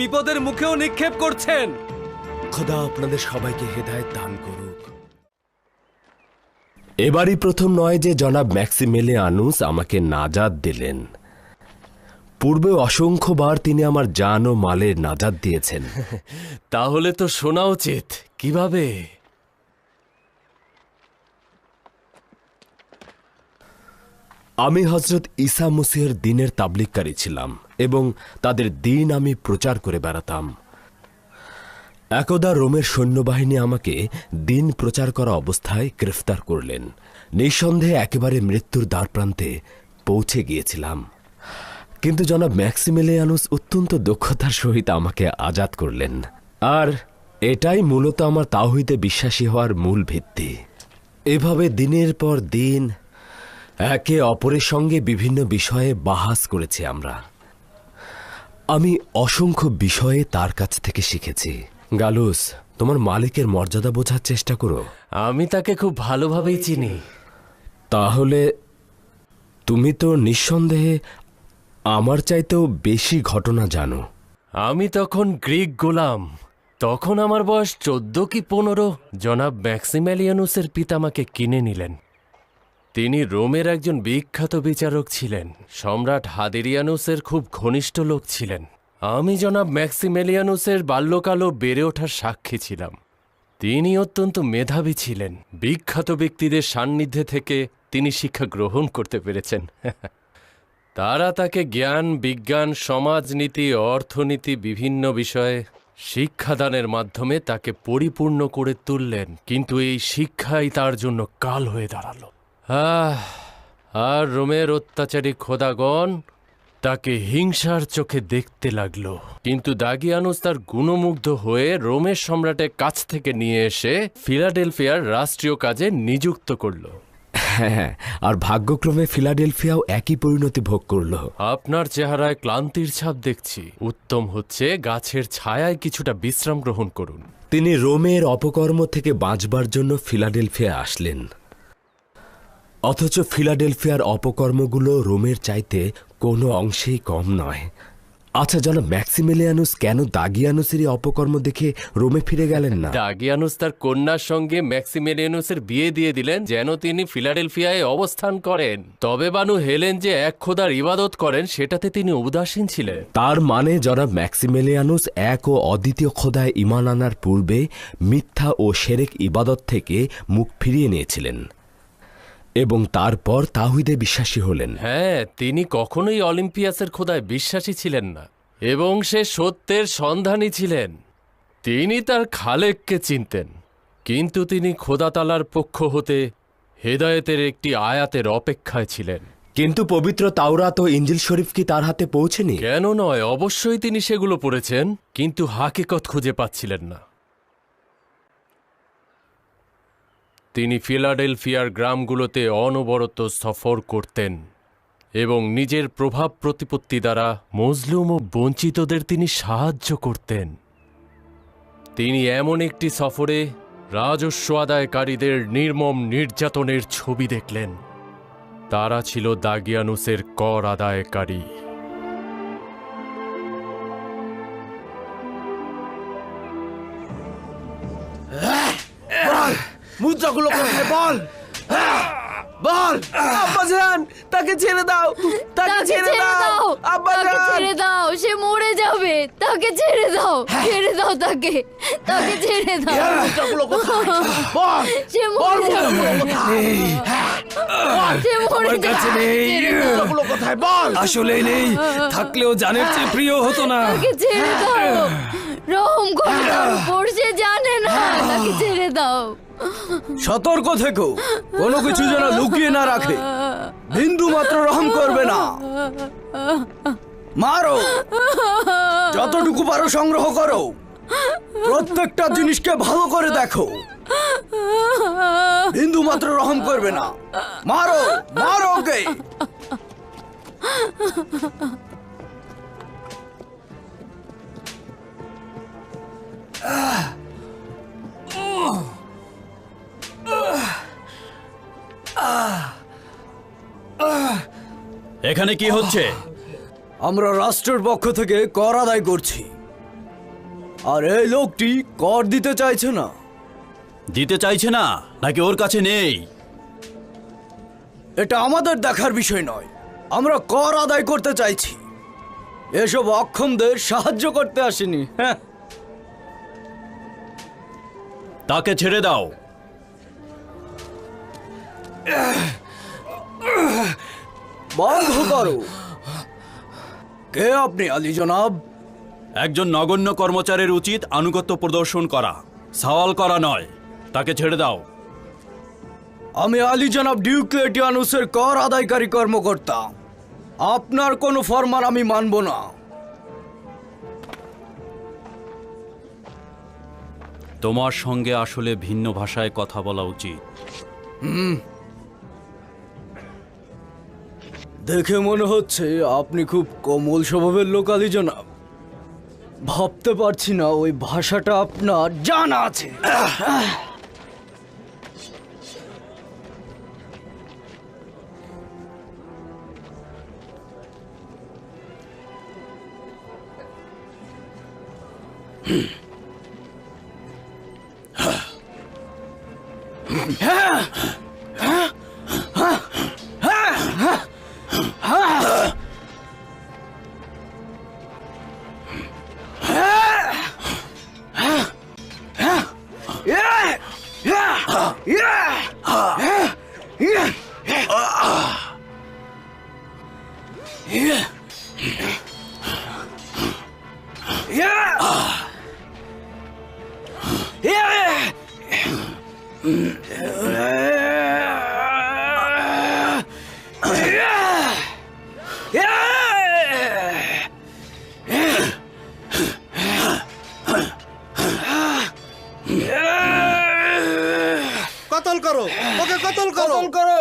বিপদের মুখেও নিক্ষেপ করছেন। খোদা আপনাদের সবাইকে হেদায়েত দান করুক। এবারই প্রথম নয় যে জনাব ম্যাক্সিমেলে আনুস আমাকে নাজাদ দিলেন। পূর্বে অসংখ্যবার তিনি আমার জান ও মালের নাজাদ দিয়েছেন। তাহলে তো শোনা উচিত কীভাবে? আমি হজরত ঈসা মুসিহের দিনের তাবলিককারী ছিলাম। এবং তাদের দিন আমি প্রচার করে বেড়াতাম। একদা রোমের সৈন্যবাহিনী আমাকে দিন প্রচার করা অবস্থায় গ্রেফতার করলেন। নিঃসন্দেহে একেবারে মৃত্যুর দ্বারপ্রান্তে পৌঁছে গিয়েছিলাম। কিন্তু জনাব ম্যাক্সিমিলিয়ানুস অত্যন্ত দক্ষতার সহিত আমাকে আজাদ করলেন। আর এটাই মূলত আমার তাওহিদে বিশ্বাসী হওয়ার মূল ভিত্তি। এভাবে দিনের পর দিন একে অপরের সঙ্গে বিভিন্ন বিষয়ে বাহাস করেছি আমরা। আমি অসংখ্য বিষয়ে তার কাছ থেকে শিখেছি। গালুস তোমার মালিকের মর্যাদা বোঝার চেষ্টা করো। আমি তাকে খুব ভালোভাবেই চিনি। তাহলে তুমি তো নিঃসন্দেহে আমার চাইতেও বেশি ঘটনা জানো। আমি তখন গ্রিক গোলাম। তখন আমার বয়স চোদ্দ কি পনেরো জনাব ম্যাক্সিম্যালিয়ানুসের পিতামাকে কিনে নিলেন। তিনি রোমের একজন বিখ্যাত বিচারক ছিলেন। সম্রাট হাদেরিয়ানুসের খুব ঘনিষ্ঠ লোক ছিলেন। আমি জনাব ম্যাক্সিমেলিয়ানুসের বাল্যকালও বেড়ে ওঠার সাক্ষী ছিলাম। তিনি অত্যন্ত মেধাবী ছিলেন। বিখ্যাত ব্যক্তিদের সান্নিধ্যে থেকে তিনি শিক্ষা গ্রহণ করতে পেরেছেন। তারা তাকে জ্ঞান, বিজ্ঞান, সমাজনীতি, অর্থনীতি, বিভিন্ন বিষয়ে শিক্ষাদানের মাধ্যমে তাকে পরিপূর্ণ করে তুললেন। কিন্তু এই শিক্ষাই তার জন্য কাল হয়ে দাঁড়াল। আর রোমের অত্যাচারী খোদাগণ তাকে হিংসার চোখে দেখতে লাগল। কিন্তু দাগিয়ানুস তার গুণমুগ্ধ হয়ে রোমের সম্রাটের কাছ থেকে নিয়ে এসে ফিলাডেলফিয়ার রাষ্ট্রীয় কাজে নিযুক্ত করল। হ্যাঁ আর ভাগ্যক্রমে ফিলাডেলফিয়াও একই পরিণতি ভোগ করল। আপনার চেহারায় ক্লান্তির ছাপ দেখছি। উত্তম হচ্ছে গাছের ছায়ায় কিছুটা বিশ্রাম গ্রহণ করুন। তিনি রোমের অপকর্ম থেকে বাঁচবার জন্য ফিলাডেলফিয়া আসলেন। অথচ ফিলাডেলফিয়ার অপকর্মগুলো রোমের চাইতে কোনো অংশেই কম নয়। আচ্ছা জনাব ম্যাক্সিমিলিয়ানুস কেন দাগিয়ানুসেরই অপকর্ম দেখে রোমে ফিরে গেলেন না? দাগিয়ানুস তার কন্যার সঙ্গে ম্যাক্সিমেলিয়ানুসের বিয়ে দিয়ে দিলেন যেন তিনি ফিলাডেলফিয়ায় অবস্থান করেন। তবে বানু হেলেন যে এক খোদার ইবাদত করেন সেটাতে তিনি উদাসীন ছিলেন। তার মানে জনাব ম্যাক্সিমেলিয়ানুস এক ও অদ্বিতীয় খোদায় ইমান আনার পূর্বে মিথ্যা ও সেরেক ইবাদত থেকে মুখ ফিরিয়ে নিয়েছিলেন। এবং তারপর তাহিদে বিশ্বাসী হলেন। হ্যাঁ তিনি কখনোই অলিম্পিয়াসের খোদায় বিশ্বাসী ছিলেন না এবং সে সত্যের সন্ধানী ছিলেন। তিনি তার খালেককে চিনতেন কিন্তু তিনি খোদাতালার পক্ষ হতে হেদায়েতের একটি আয়াতের অপেক্ষায় ছিলেন। কিন্তু পবিত্র তাওরাত ও ইঞ্জিল শরীফ কি তার হাতে পৌঁছেনি? কেন নয় অবশ্যই তিনি সেগুলো পড়েছেন কিন্তু হাকিকত খুঁজে পাচ্ছিলেন না। তিনি ফিলাডেলফিয়ার গ্রামগুলোতে অনবরত সফর করতেন এবং নিজের প্রভাব প্রতিপত্তি দ্বারা মজলুম ও বঞ্চিতদের তিনি সাহায্য করতেন। তিনি এমন একটি সফরে রাজস্ব আদায়কারীদের নির্মম নির্যাতনের ছবি দেখলেন। তারা ছিল দাগিয়ানুসের কর আদায়কারী। মুদ্রাগুলো কোথায় বল। বল। আব্বাজান তাকে ছেড়ে দাও। তাকে ছেড়ে দাও তাকে আব্বাজান। ছেড়ে দাও সে মরে যাবে। তাকে ছেড়ে দাও ছেড়ে দাও তাকে। তাকে ছেড়ে দাও। মুদ্রাগুলো কোথায়? বল। সে মরে যাবে। সে মরে যাবে। মুদ্রাগুলো কোথায়? বল। আসলে নেই। থাকলেও জানের চেয়ে প্রিয় হতো না। তাকে ছেড়ে দাও। রহম করো তার উপর সে জানে না। তাকে ছেড়ে দাও। সতর্ক থেকো। কোনো কিছু যেন লুকিয়ে না রাখে। বিন্দু মাত্র রহম করবে না। মারো। যতটুকু পারো সংগ্রহ করো। প্রত্যেকটা জিনিসকে ভালো করে দেখো। বিন্দু মাত্র রহম করবে না। মারো মারো ওকে। এখানে কি হচ্ছে? আমরা রাষ্ট্রের পক্ষ থেকে কর আদায় করছি। আর এই লোকটি কর দিতে চাইছে না। দিতে চাইছে না? নাকি ওর কাছে নেই? এটা আমাদের দেখার বিষয় নয়। আমরা কর আদায় করতে চাইছি। এসব অক্ষমদের সাহায্য করতে আসেনি। হ্যাঁ। তাকে ছেড়ে দাও। বন্ধ করো। কে আপনি আলী জনাব? একজন নগণ্য কর্মচারীর উচিত আনুগত্য প্রদর্শন করা। সওয়াল করা নয়। তাকে ছেড়ে দাও। আমি আলী জনাব ডিউক্লেটিয়ানুসের কর আদায়কারী কর্মকর্তা। আপনার কোনো ফরমান আমি মানব না। তোমার সঙ্গে আসলে ভিন্ন ভাষায় কথা বলা উচিত। দেখে মনে হচ্ছে আপনি খুব কোমল স্বভাবের লোক আলী জনাব। ভাবতে পারছি না ওই ভাষাটা আপনার জানা আছে। কতল কতল করো?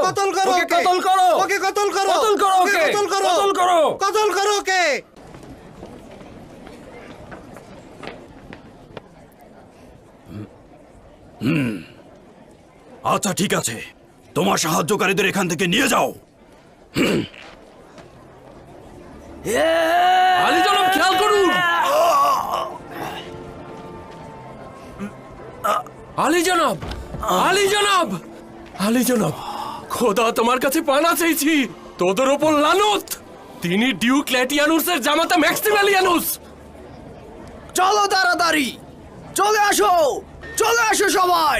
কতল করো। কতল করো ওকে কতল করো। কতল করো? ওকে। কতল করো? কতল করো। কতল করো ওকে? আচ্ছা ঠিক আছে। তোমার সাহায্যকারীদের এখান থেকে নিয়ে যাও। আলী জনাব খেয়াল করুন। আলী জনাব আলী জনাব! আলী জনাব, খোদা তোমার কাছে পানা চাইছি তোদের ওপর লানত। তিনি ডিউক ল্যাটিয়ানুসের জামাতা ম্যাক্সিমালিয়ানুস। চলো তাড়াতাড়ি। চলে আসো। চলে আসো সবাই।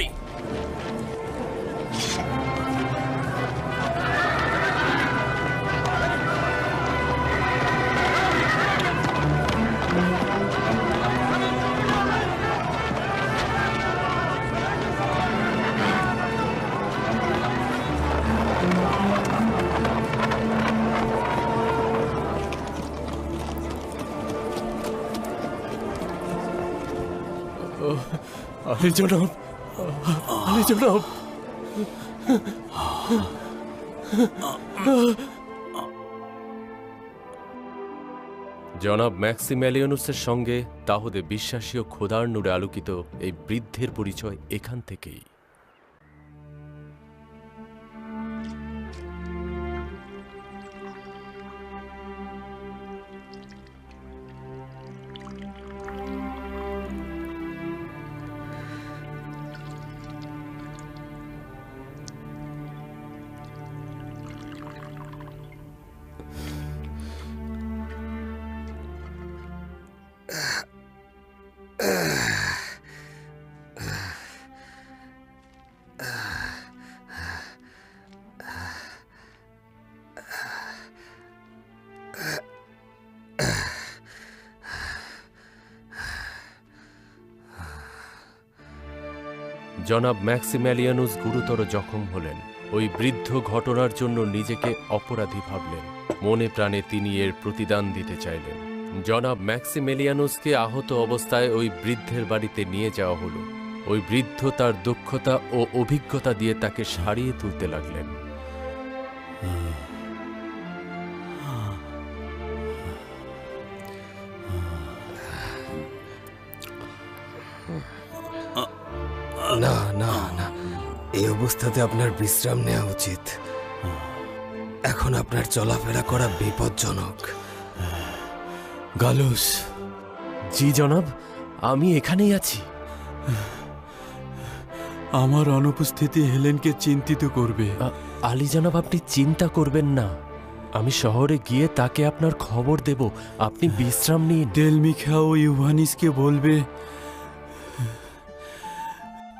আলী জনাব আলী জনাব। জনাব ম্যাক্সিম্যালিয়ানুসের সঙ্গে তাহদে বিশ্বাসী ও খোদার নূরে আলোকিত এই বৃদ্ধের পরিচয় এখান থেকেই। জনাব ম্যাক্সিম্যালিয়ানুস গুরুতর জখম হলেন। ওই বৃদ্ধ ঘটনার জন্য নিজেকে অপরাধী ভাবলেন। মনে প্রাণে তিনি এর প্রতিদান দিতে চাইলেন। জনাব ম্যাক্সিমেলিয়ানুসকে আহত অবস্থায় ওই বৃদ্ধের বাড়িতে নিয়ে যাওয়া হলো। ওই বৃদ্ধ তার দক্ষতা ও অভিজ্ঞতা দিয়ে তাকে সারিয়ে তুলতে লাগলেন। অবস্থাতে আপনার বিশ্রাম নেওয়া উচিত। এখন আপনার চলাফেরা করা বিপজ্জনক। গালুস। জি জনাব আমি এখানেই আছি। আমার অনুপস্থিতি হেলেনকে চিন্তিত করবে। আলী জনাব আপনি চিন্তা করবেন না। আমি শহরে গিয়ে তাকে আপনার খবর দেব। আপনি বিশ্রাম নিন। ডেলমিখা ও ইউভানিসকে বলবে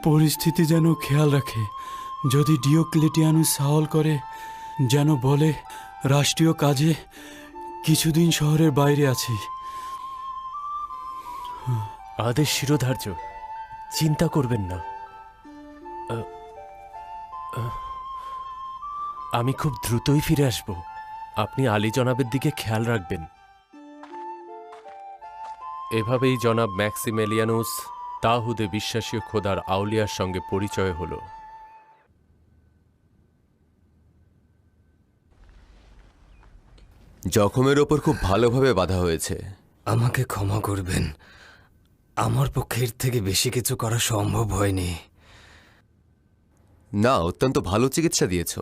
পরিস্থিতি যেন খেয়াল রাখে। যদি ডিওক্লেটিয়ানুস সাহল করে, যেন বলে, রাষ্ট্রীয় কাজে কিছুদিন শহরের বাইরে আছি। আদেশ শিরোধার্য। চিন্তা করবেন না। আমি খুব দ্রুতই ফিরে আসব। আপনি আলী জনাবের দিকে খেয়াল রাখবেন। এভাবেই জনাব ম্যাক্সিমেলিয়ানুস তাহুদে বিশ্বাসী খোদার আউলিয়ার সঙ্গে পরিচয় হলো। জখমের ওপর খুব ভালোভাবে বাধা হয়েছে। আমাকে ক্ষমা করবেন। আমার পক্ষে এর থেকে বেশি কিছু করা সম্ভব হয়নি। না অত্যন্ত ভালো চিকিৎসা দিয়েছ।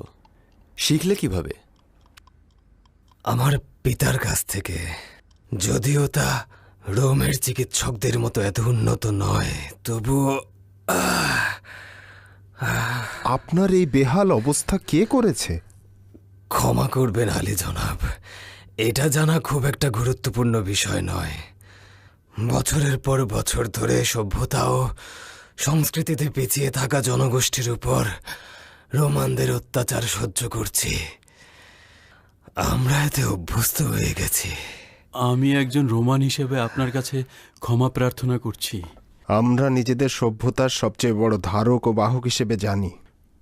শিখলে কীভাবে? আমার পিতার কাছ থেকে। যদিও তা রোমের চিকিৎসকদের মতো এত উন্নত নয় তবুও আপনার এই বেহাল অবস্থা কে করেছে? ক্ষমা করবেন আলী জনাব। এটা জানা খুব একটা গুরুত্বপূর্ণ বিষয় নয়। বছরের পর বছর ধরে সভ্যতা ও সংস্কৃতিতে পিছিয়ে থাকা জনগোষ্ঠীর উপর রোমানদের অত্যাচার সহ্য করছি। আমরা এতে অভ্যস্ত হয়ে গেছি। আমি একজন রোমান হিসেবে আপনার কাছে ক্ষমা প্রার্থনা করছি। আমরা নিজেদের সভ্যতার সবচেয়ে বড় ধারক ও বাহক হিসেবে জানি।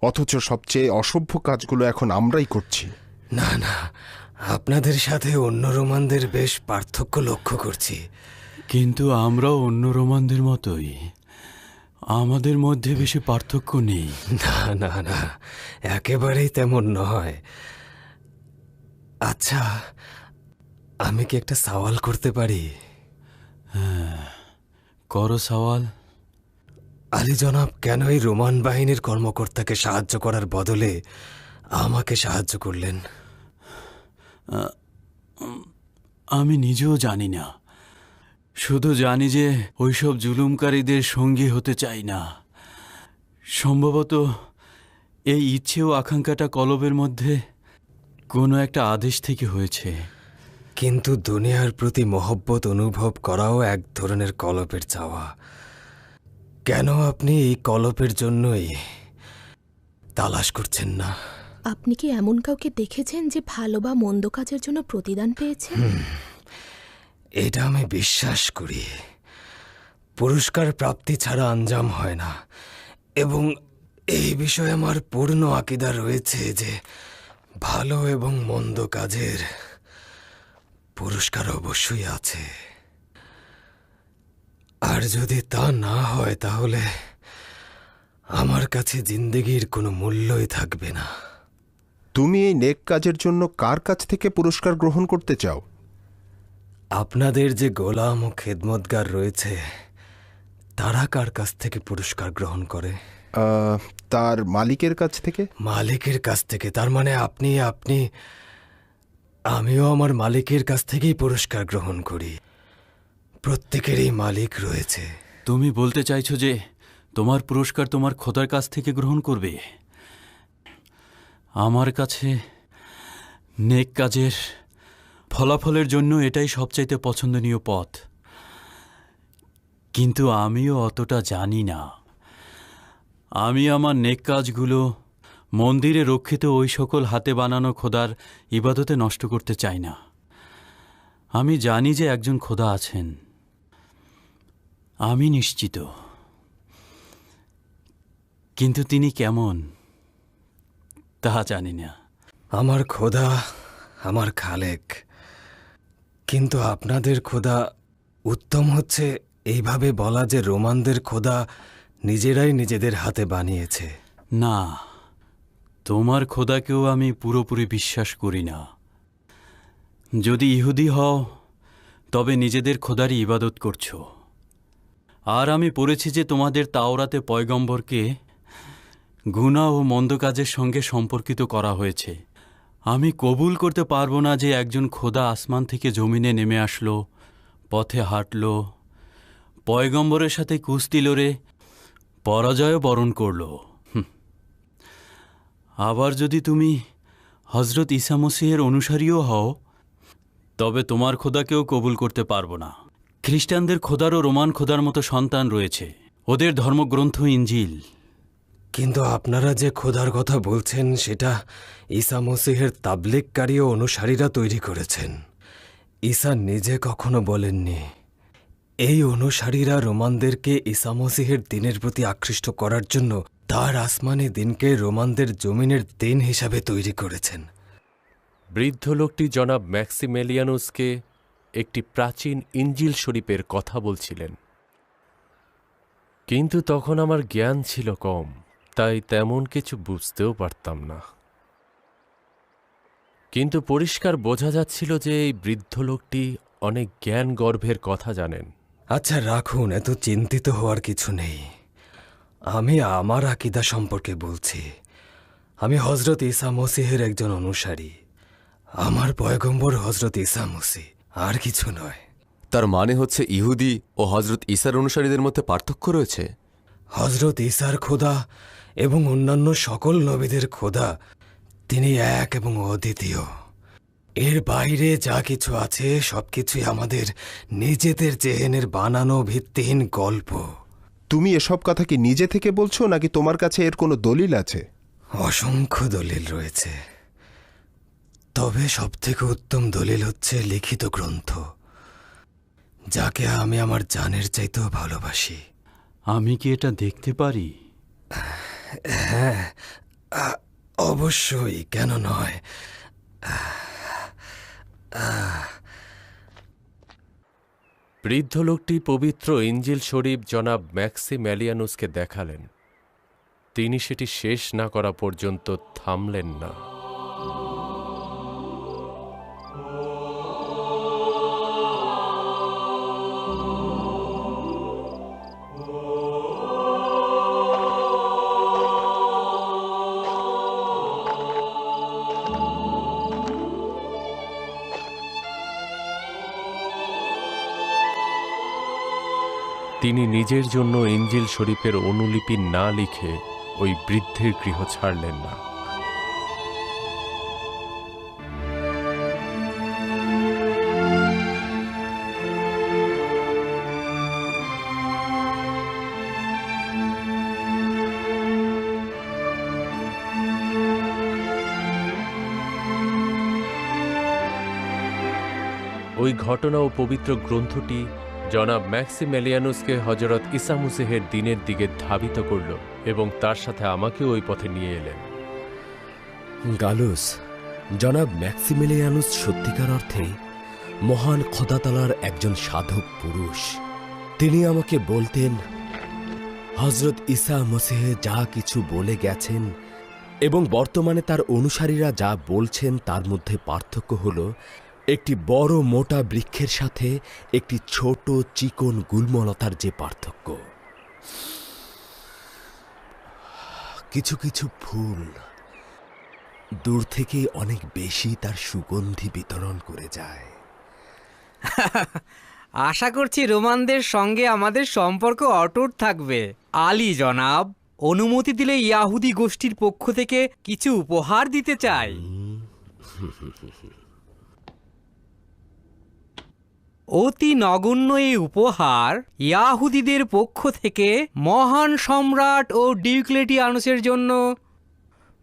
অথচ সবচেয়ে অসভ্য কাজগুলো এখন আমরাই করছি। না না আপনাদের সাথে অন্য রোমানদের বেশ পার্থক্য লক্ষ্য করছি। কিন্তু আমরাও অন্য রোমানদের মতোই। আমাদের মধ্যে বেশি পার্থক্য নেই। না না না একেবারেই তেমন নয়। আচ্ছা আমি কি একটা সওয়াল করতে পারি? হ্যাঁ করো সওয়াল। আলী জনাব কেন এই রোমান বাহিনীর কর্মকর্তাকে সাহায্য করার বদলে আমাকে সাহায্য করলেন? আমি নিজেও জানি না। শুধু জানি যে ওইসব জুলুমকারীদের সঙ্গী হতে চাই না। সম্ভবত এই ইচ্ছে ও আকাঙ্ক্ষাটা কলবের মধ্যে কোনো একটা আদেশ থেকে হয়েছে। কিন্তু দুনিয়ার প্রতি মহব্বত অনুভব করাও এক ধরনের কলপের চাওয়া। কেন আপনি এই কলপের জন্যই তালাশ করছেন না? আপনি কি এমন কাউকে দেখেছেন যে ভালো বা মন্দ কাজের জন্য প্রতিদান পেয়েছেন? এটা আমি বিশ্বাস করি। পুরস্কার প্রাপ্তি ছাড়া আঞ্জাম হয় না। এবং এই বিষয়ে আমার পূর্ণ আকিদা রয়েছে যে ভালো এবং মন্দ কাজের পুরস্কার অবশ্যই আছে। আর যদি তা না হয়, তাহলে আমার কাছে জিন্দেগির কোনো মূল্যই থাকবে না। তুমি এই নেক কাজের জন্য কার কাছ থেকে পুরস্কার গ্রহণ করতে চাও? আপনাদের যে গোলাম ও খেদমতগার রয়েছে তারা কার কাছ থেকে পুরস্কার গ্রহণ করে? তার মালিকের কাছ থেকে? মালিকের কাছ থেকে তার মানে আপনি আপনি আমিও আমার মালিকের কাছ থেকেই পুরস্কার গ্রহণ করি। প্রত্যেকেরই মালিক রয়েছে। তুমি বলতে চাইছো যে তোমার পুরস্কার তোমার খোদার কাছ থেকে গ্রহণ করবে? আমার কাছে নেক কাজের ফলাফলের জন্য এটাই সবচাইতে পছন্দনীয় পথ। কিন্তু আমিও অতটা জানি না। আমি আমার নেক কাজগুলো মন্দিরে রক্ষিত ওই সকল হাতে বানানো খোদার ইবাদতে নষ্ট করতে চাই না। আমি জানি যে একজন খোদা আছেন। আমি নিশ্চিত। কিন্তু তিনি কেমন? তা জানি না। আমার খোদা আমার খালেক কিন্তু আপনাদের খোদা উত্তম হচ্ছে এইভাবে বলা যে রোমানদের খোদা নিজেরাই নিজেদের হাতে বানিয়েছে। না তোমার খোদাকেও আমি পুরোপুরি বিশ্বাস করি না। যদি ইহুদি হও তবে নিজেদের খোদারই ইবাদত করছ। আর আমি পড়েছি যে তোমাদের তাওরাতে পয়গম্বরকে গুণা ও মন্দ কাজের সঙ্গে সম্পর্কিত করা হয়েছে। আমি কবুল করতে পারব না যে একজন খোদা আসমান থেকে জমিনে নেমে আসলো, পথে হাঁটলো, পয়গম্বরের সাথে কুস্তি লড়ে পরাজয় বরণ করল। আবার যদি তুমি হজরত ঈসা মসিহের অনুসারীও হও, তবে তোমার খোদাকেও কবুল করতে পারব না। খ্রিস্টানদের খোদারও রোমান খোদার মতো সন্তান রয়েছে। ওদের ধর্মগ্রন্থ ইঞ্জিল কিন্তু আপনারা যে খোদার কথা বলছেন, সেটা ঈসা মসিহের তাবলিককারী ও অনুসারীরা তৈরি করেছেন। ঈসা নিজে কখনো বলেননি। এই অনুসারীরা রোমানদেরকে ঈসা মসিহের দিনের প্রতি আকৃষ্ট করার জন্য তার আসমানি দিনকে রোমানদের জমিনের দিন হিসাবে তৈরি করেছেন। বৃদ্ধ লোকটি জনাব ম্যাক্সিমেলিয়ানুসকে একটি প্রাচীন ইঞ্জিল শরীফের কথা বলছিলেন। কিন্তু তখন আমার জ্ঞান ছিল কম। তাই তেমন কিছু বুঝতেও পারতাম না। কিন্তু পরিষ্কার বোঝা যাচ্ছিল যে এই বৃদ্ধ লোকটি অনেক জ্ঞান গর্ভের কথা জানেন। আচ্ছা রাখুন এত চিন্তিত হওয়ার কিছু নেই। আমি আমার আকিদা সম্পর্কে বলছি। আমি হজরত ইসা মসিহের একজন অনুসারী। আমার পয়গম্বর হজরত ইসা মসি আর কিছু নয়। তার মানে হচ্ছে ইহুদি ও হজরত ইসার অনুসারীদের মধ্যে পার্থক্য রয়েছে? হজরত ইসার খোদা এবং অন্যান্য সকল নবীদের খোদা তিনি এক এবং অদ্বিতীয়। এর বাইরে যা কিছু আছে সব কিছুই আমাদের নিজেদের জেহেনের বানানো ভিত্তিহীন গল্প। তুমি এসব কথা কি নিজে থেকে বলছো নাকি তোমার কাছে এর কোনো দলিল আছে? অসংখ্য দলিল রয়েছে। তবে সবথেকে উত্তম দলিল হচ্ছে লিখিত গ্রন্থ যাকে আমি আমার জানের চাইতেও ভালোবাসি। আমি কি এটা দেখতে পারি? হ্যাঁ অবশ্যই, কেন নয়? বৃদ্ধ লোকটি পবিত্র ইঞ্জিল শরীফ জনাব ম্যাক্সি ম্যালিয়ানুসকে দেখালেন। তিনি সেটি শেষ না করা পর্যন্ত থামলেন না। তিনি নিজের জন্য ইঞ্জিল শরীফের অনুলিপি না লিখে ওই বৃদ্ধের গৃহ ছাড়লেন না। ওই ঘটনা ও পবিত্র গ্রন্থটি জনাব ম্যাক্সিমেলিয়ানুসকে হজরত ইসা মুসেহের দিনের দিকে ধাবিত করল এবং তার সাথে আমাকেও ওই পথে নিয়ে এলেন। গালুস, জনাব ম্যাক্সিমিলিয়ানুস সত্যিকার অর্থেই মহান খোদাতালার একজন সাধক পুরুষ। তিনি আমাকে বলতেন হজরত ঈসা মসিহে যা কিছু বলে গেছেন এবং বর্তমানে তার অনুসারীরা যা বলছেন তার মধ্যে পার্থক্য হল একটি বড় মোটা বৃক্ষের সাথে একটি ছোট চিকন গুল্মলতার যে পার্থক্য। কিছু কিছু ফুল দূর থেকে অনেক বেশি তার সুগন্ধি বিতরণ করে যায়। আশা করছি রোমানদের সঙ্গে আমাদের সম্পর্ক অটুট থাকবে। আলী জনাব অনুমতি দিলে ইয়াহুদি গোষ্ঠীর পক্ষ থেকে কিছু উপহার দিতে চাই। অতি নগণ্য এই উপহার ইয়াহুদিদের পক্ষ থেকে মহান সম্রাট ও ডিউক্লেটিয়ানুসের জন্য।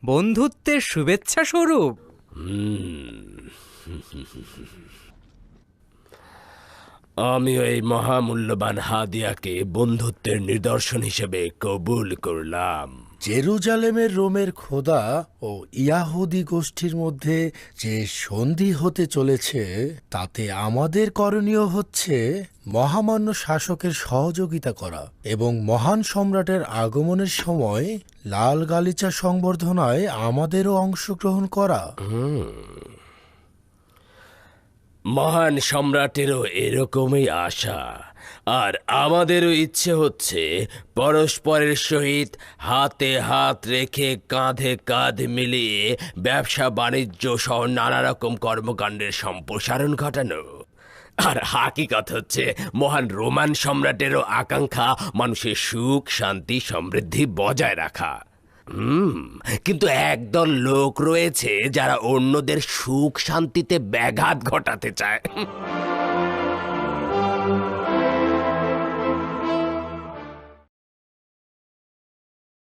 বন্ধুত্বের শুভেচ্ছা স্বরূপ। আমি এই মহামূল্যবান হাদিয়াকে বন্ধুত্বের নিদর্শন হিসেবে কবুল করলাম। জেরুজালেমের রোমের খোদা ও ইয়াহুদি গোষ্ঠীর মধ্যে যে সন্ধি হতে চলেছে, তাতে আমাদের করণীয় হচ্ছে মহামান্য শাসকের সহযোগিতা করা এবং মহান সম্রাটের আগমনের সময় লাল গালিচা সংবর্ধনায় আমাদেরও অংশগ্রহণ করা। মহান সম্রাটেরও এরকমই আশা। আর আমাদেরও ইচ্ছে হচ্ছে পরস্পরের সহিত হাতে হাত রেখে কাঁধে কাঁধ মিলিয়ে ব্যবসা, বাণিজ্য সহ নানা রকম কর্মকাণ্ডের সম্প্রসারণ ঘটানো। আর হাকিকত হচ্ছে মহান রোমান সম্রাটেরও আকাঙ্ক্ষা মানুষের সুখ, শান্তি, সমৃদ্ধি বজায় রাখা। কিন্তু একদল লোক রয়েছে যারা অন্যদের সুখ শান্তিতে ব্যাঘাত ঘটাতে চায়।